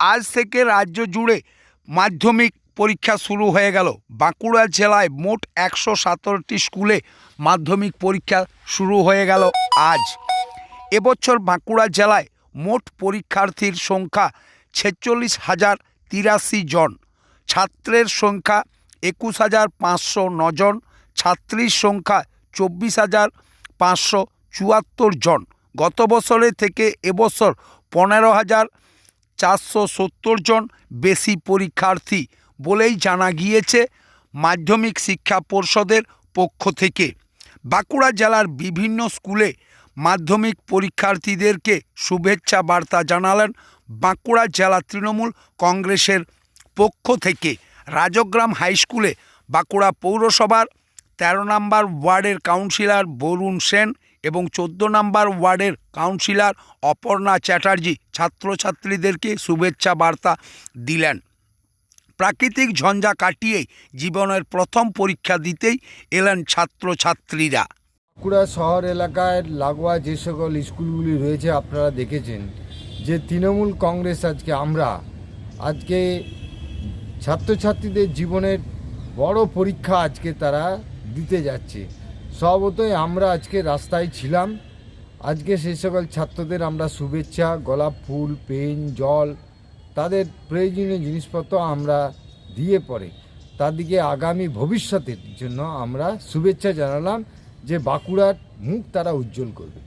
আজ থেকে রাজ্য জুড়ে মাধ্যমিক পরীক্ষা শুরু হয়ে গেল। বাঁকুড়া জেলায় মোট একশো সতেরোটি স্কুলে মাধ্যমিক পরীক্ষা শুরু হয়ে গেল আজ। এবছর বাঁকুড়া জেলায় মোট পরীক্ষার্থীর সংখ্যা ছেচল্লিশ হাজার তিরাশি জন, ছাত্রের সংখ্যা একুশ হাজার পাঁচশো জন, ছাত্রীর সংখ্যা চব্বিশ হাজার পাঁচশো চুয়াত্তর জন। গত বছরের থেকে এবছর পনেরো হাজার চারশো সত্তর জন বেশি পরীক্ষার্থী বলেই জানা গিয়েছে মাধ্যমিক শিক্ষা পর্ষদের পক্ষ থেকে। বাঁকুড়া জেলার বিভিন্ন স্কুলে মাধ্যমিক পরীক্ষার্থীদেরকে শুভেচ্ছা বার্তা জানালেন বাঁকুড়া জেলা তৃণমূল কংগ্রেসের পক্ষ থেকে। রাজগ্রাম হাই স্কুলে বাঁকুড়া পৌরসভার তেরো নম্বর ওয়ার্ডের কাউন্সিলর বরুণ সেন এবং চোদ্দ নম্বর ওয়ার্ডের কাউন্সিলর অপর্ণা চ্যাটার্জি ছাত্রছাত্রীদেরকে শুভেচ্ছা বার্তা দিলেন। প্রাকৃতিক ঝঞ্ঝা কাটিয়ে জীবনের প্রথম পরীক্ষা দিতেই এলেন ছাত্রছাত্রীরা। বাঁকুড়া শহর এলাকায় লাগোয়া যে সকল স্কুলগুলি রয়েছে আপনারা দেখেছেন, যে তৃণমূল কংগ্রেস আজকে আমরা, আজকে ছাত্রছাত্রীদের জীবনের বড় পরীক্ষা আজকে তারা দিতে যাচ্ছে। স্বভাবতই আমরা আজকে রাস্তায় ছিলাম। আজকে সেই সকল ছাত্রদের আমরা শুভেচ্ছা, গোলাপ ফুল, পেন, জল, তাদের প্রয়োজনীয় জিনিসপত্র আমরা দিয়ে পরে। তাদেরকে আগামী ভবিষ্যতের জন্য আমরা শুভেচ্ছা জানালাম যে বাঁকুড়ার মুখ তারা উজ্জ্বল করবে।